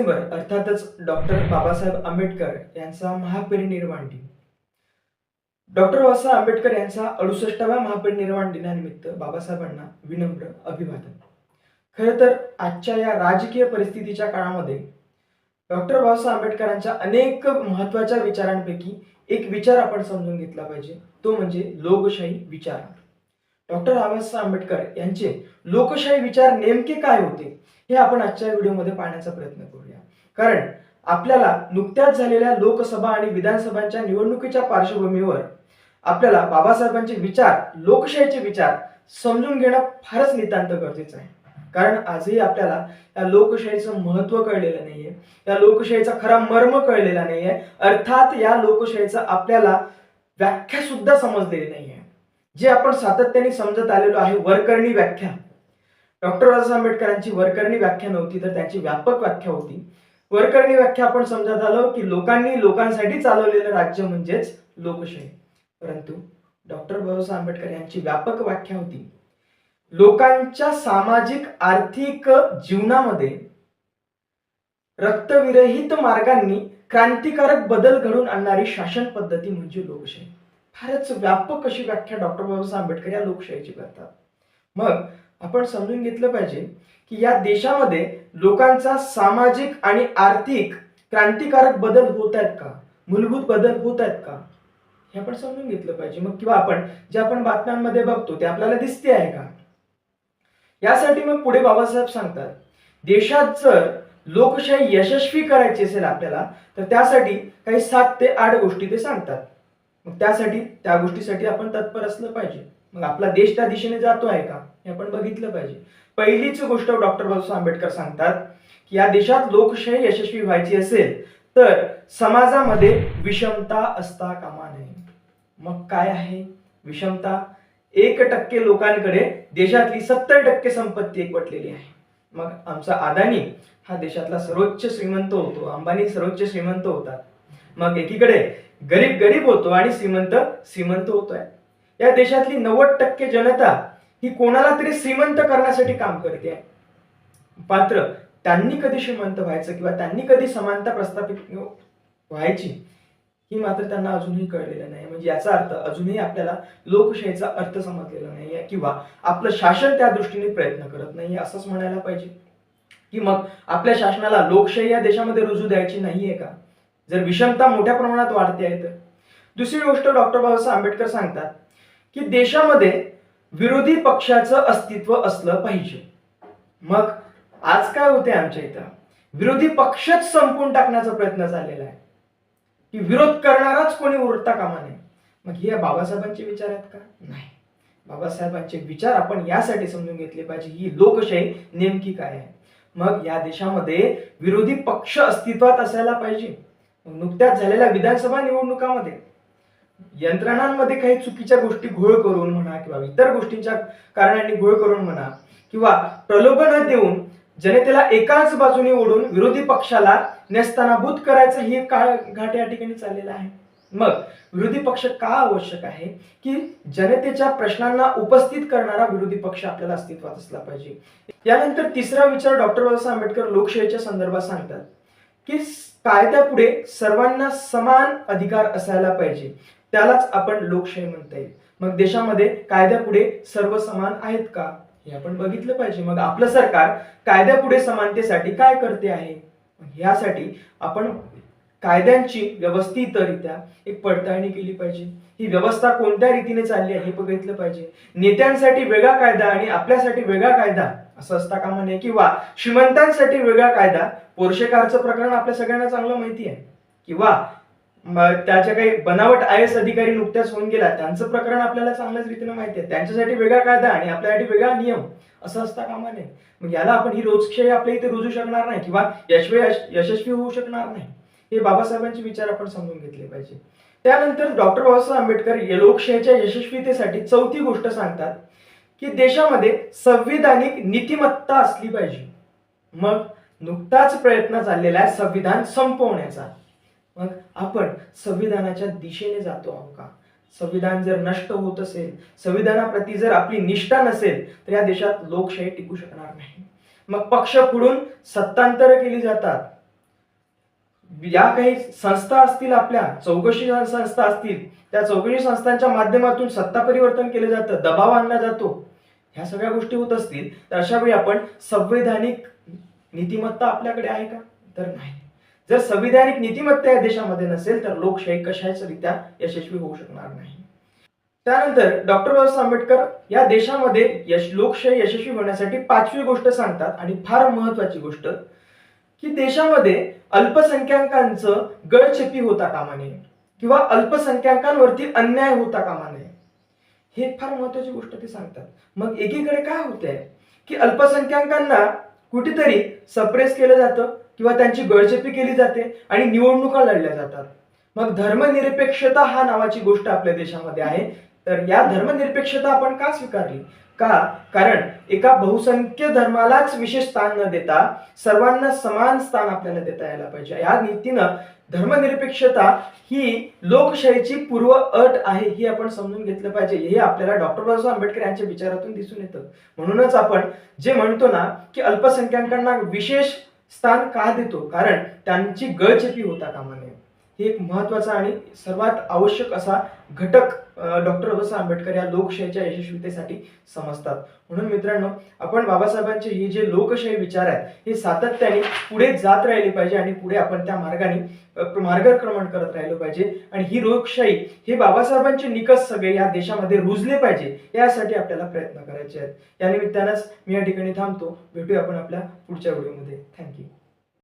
डिसेंबर अर्थातच डॉक्टर बाबासाहेब आंबेडकर यांचा महापरिनिर्वाण दिन. डॉक्टर बाबासाहेब आंबेडकर यांचा अडुसष्टाव्या महापरिनिर्वाण दिनानिमित्त बाबासाहेबांना विनम्र अभिवादन. खरं तर आजच्या या राजकीय परिस्थितीच्या काळामध्ये डॉक्टर बाबासाहेब आंबेडकरांच्या अनेक महत्त्वाच्या विचारांपैकी एक विचार आपण समजून घेतला पाहिजे. तो म्हणजे लोकशाही विचार. डॉक्टर बाबासाहेब आंबेडकर यांचे लोकशाही विचार नेमके काय होते हे आपण आजच्या व्हिडिओमध्ये पाहण्याचा प्रयत्न करूया. कारण आपल्याला नुकत्याच झालेल्या लोकसभा आणि विधानसभांच्या निवडणुकीच्या पार्श्वभूमीवर आपल्याला बाबासाहेबांचे विचार लोकशाहीचे विचार समजून घेणं फारच नितांत गरजेचं आहे. कारण आजही आपल्याला या लोकशाहीचं महत्त्व कळलेलं नाहीये. या लोकशाहीचा खरा मर्म कळलेला नाहीये. अर्थात या लोकशाहीचा आपल्याला व्याख्या सुद्धा समजलेली नाहीये. जे आपण सातत्याने समजत आलेलो आहे वरकरणी व्याख्या. डॉक्टर बाबासाहेब आंबेडकरांची वरकरणी व्याख्या नव्हती तर त्यांची व्यापक व्याख्या होती. वरकरणी व्याख्या आपण समजत आलो की लोकांनी लोकांसाठी चालवलेलं राज्य म्हणजेच लोकशाही. परंतु डॉक्टर बाबासाहेब आंबेडकर यांची व्यापक व्याख्या होती. लोकांच्या सामाजिक आर्थिक जीवनामध्ये रक्तविरहित मार्गांनी क्रांतिकारक बदल घडून आणणारी शासन पद्धती म्हणजे लोकशाही. फारच व्यापक अशी व्याख्या डॉक्टर बाबासाहेब आंबेडकर या लोकशाहीची करतात. मग आपण समजून घेतलं पाहिजे की या देशामध्ये लोकांचा सामाजिक आणि आर्थिक क्रांतिकारक बदल होत आहेत का? मूलभूत बदल होत आहेत का? हे आपण समजून घेतलं पाहिजे. मग किंवा आपण जे आपण बातम्यांमध्ये बघतो ते आपल्याला दिसते आहे का? यासाठी मग पुढे बाबासाहेब सांगतात देशात जर लोकशाही यशस्वी करायची असेल आपल्याला तर त्यासाठी काही सात ते आठ गोष्टी ते सांगतात. मग त्यासाठी त्या गोष्टीसाठी आपण तत्पर असलं पाहिजे. मग आपला देश त्या दिशेने जातो आहे का? हे आपण बघितलं पाहिजे. पहिलीच गोष्ट डॉक्टर बाबासाहेब आंबेडकर सांगतात की या देशात लोकशाही यशस्वी व्हायची असेल तर समाजामध्ये विषमता असता कामा नये. मग काय आहे विषमता? एक टक्के लोकांकडे देशातली सत्तर टक्के संपत्ती एकवटलेली आहे. मग आमचा अदानी हा देशातला सर्वोच्च श्रीमंत होतो अंबानी सर्वोच्च श्रीमंत होता. मग एकीकडे गरीब गरीब होतो आणि श्रीमंत श्रीमंत होतोय. या देशातली नव्वद टक्के जनता ही कोणाला तरी श्रीमंत करण्यासाठी काम करते. पात्र त्यांनी कधी श्रीमंत व्हायचं किंवा त्यांनी कधी समानता प्रस्थापित व्हायची ही मात्र त्यांना अजूनही कळलेलं नाही. म्हणजे याचा अर्थ अजूनही आपल्याला लोकशाहीचा अर्थ समजलेला नाहीये किंवा आपलं शासन त्या दृष्टीने प्रयत्न करत नाही असंच म्हणायला पाहिजे. की मग आपल्या शासनाला लोकशाही या देशामध्ये रुजू द्यायची नाहीये का? जर विषमता मोठ्या प्रमाणात वाढते आहे तर. दुसरी गोष्ट डॉक्टर बाबासाहेब आंबेडकर सांगतात की देशामध्ये विरोधी पक्षाचं अस्तित्व असलं पाहिजे. मग आज काय होते आमच्या इथं? विरोधी पक्षच संपून टाकण्याचा प्रयत्न झालेला आहे. की विरोध करणाराच कोणी उरता कामा नये. मग हे बाबासाहेबांचे विचार आहेत का? नाही. बाबासाहेबांचे विचार आपण यासाठी समजून घेतले पाहिजे. ही लोकशाही नेमकी काय आहे? मग या देशामध्ये विरोधी पक्ष अस्तित्वात असायला पाहिजे. नुकत्याच झालेल्या विधानसभा निवडणुकामध्ये यंत्रणांमध्ये काही चुकीच्या गोष्टी घोळ करून म्हणा किंवा इतर गोष्टींच्या कारणांनी घोळ करून म्हणा किंवा प्रलोभन देऊन जनतेला एकाच बाजूने ओढून विरोधी पक्षाला नेस्तानाभूत करायचं हे काळ घाट या ठिकाणी चाललेलं आहे. मग विरोधी पक्ष का आवश्यक आहे की जनतेच्या प्रश्नांना उपस्थित करणारा विरोधी पक्ष आपल्याला अस्तित्वात असला पाहिजे? यानंतर तिसरा विचार डॉक्टर बाबासाहेब आंबेडकर लोकशाहीच्या संदर्भात सांगतात की कायद्यापुढे सर्वांना समान अधिकार असायला पाहिजे. त्यालाच आपण लोकशाही म्हणता येईल. मग देशामध्ये कायद्यापुढे सर्व समान आहेत का? हे आपण बघितलं पाहिजे. मग आपलं सरकार कायद्यापुढे समानतेसाठी काय करते आहे? यासाठी आपण कायद्यांची व्यवस्थितरित्या एक पडताळणी केली पाहिजे. ही व्यवस्था कोणत्या रीतीने चालली आहे हे बघितलं पाहिजे. नेत्यांसाठी वेगळा कायदा आणि आपल्यासाठी वेगळा कायदा असं असता कामा नये किंवा श्रीमंतांसाठी वेगळा कायदा पोर्शेकारचं प्रकरण आपल्या सगळ्यांना चांगलं माहिती आहे. किंवा त्याच्या काही बनावट आय एस अधिकारी नुकत्याच होऊन गेला. त्यांचं प्रकरण आपल्याला चांगल्याच रीतीने माहिती आहे. त्यांच्यासाठी वेगळा कायदा आणि आपल्यासाठी वेगळा नियम असं असता कामा नये. मग याला आपण ही रोजशाही आपल्या इथे रुजू शकणार नाही किंवा यशस्वी यशस्वी होऊ शकणार नाही. हे बाबासाहेबांचे विचार आपण समजून घेतले पाहिजे. त्यानंतर डॉक्टर बाबासाहेब आंबेडकर या लोकशाहीच्या यशस्वीतेसाठी चौथी गोष्ट सांगतात की देशामध्ये संविधानिक नीतिमत्ता असली पाहिजे. मग नुकताच प्रयत्न चाललेला आहे संविधान संपवण्याचा. संविधानाच्या दिशेने जातो आहोत का संविधान जर नष्ट होत असेल संविधानाप्रती जर आपली निष्ठा नसेल तर या देशात लोकशाही टिकू शकणार नाही. मग पक्ष फुडून सत्तांतर केली जातात. या काही संस्था असतील आपल्या चौकशी संस्था असतील त्या चौकशी संस्थांच्या माध्यमातून सत्ता परिवर्तन केलं जातं दबाव आणला जातो. ह्या सगळ्या गोष्टी होत असतील तर अशा वेळी आपण संवैधानिक नीतिमत्ता आपल्याकडे आहे का? तर नाही. जर संविधानिक नीतिमत्ता या देशामध्ये नसेल तर लोकशाही कशाच रित्या यशस्वी होऊ शकणार नाही? त्यानंतर डॉक्टर बाबासाहेब आंबेडकर या देशामध्ये यश लोकशाही यशस्वी होण्यासाठी पाचवी गोष्ट सांगतात आणि फार महत्वाची गोष्ट की देशामध्ये अल्पसंख्याकांचं गळचेपी होता कामा नये किंवा अल्पसंख्याकांवरती अन्याय होता कामा नये. हे फार महत्वाची गोष्ट ते सांगतात. मग एकीकडे काय होतंय? की अल्पसंख्याकांना कुठेतरी सप्रेस केलं जातं किंवा त्यांची गळचेपी केली जाते आणि निवडणुका लढल्या जातात. मग धर्मनिरपेक्षता हा नावाची गोष्ट आपल्या देशामध्ये आहे. तर या धर्मनिरपेक्षता आपण का स्वीकारली? का? कारण एका बहुसंख्य धर्मालाच विशेष स्थान न देता सर्वांना समान स्थान आपल्याला देता यायला पाहिजे. या नीतीनं धर्मनिरपेक्षता ही लोकशाहीची पूर्व अट आहे ही आपण समजून घेतलं पाहिजे. हे आपल्याला डॉक्टर बाबासाहेब आंबेडकर यांच्या विचारातून दिसून येतं. म्हणूनच आपण जे म्हणतो ना की अल्पसंख्याकांना विशेष स्थान का देतो? कारण त्यांची गळचेपी होता कामा नये. हे एक महत्त्वाचा आणि सर्वात आवश्यक असा घटक डॉक्टर बाबासाहेब आंबेडकर या लोकशाहीच्या यशस्वीतेसाठी समजतात. म्हणून मित्रांनो आपण बाबासाहेबांचे हे जे लोकशाही विचार आहेत हे सातत्याने पुढे जात राहिले पाहिजे आणि पुढे आपण त्या मार्गाने मार्गक्रमण करत राहिलो पाहिजे. आणि ही लोकशाही हे बाबासाहेबांचे निकष सगळे या देशामध्ये रुजले पाहिजे यासाठी आपल्याला प्रयत्न करायचे आहेत. या निमित्तानंच मी या ठिकाणी थांबतो. भेटूया आपण आपल्या पुढच्या व्हिडिओमध्ये. थँक्यू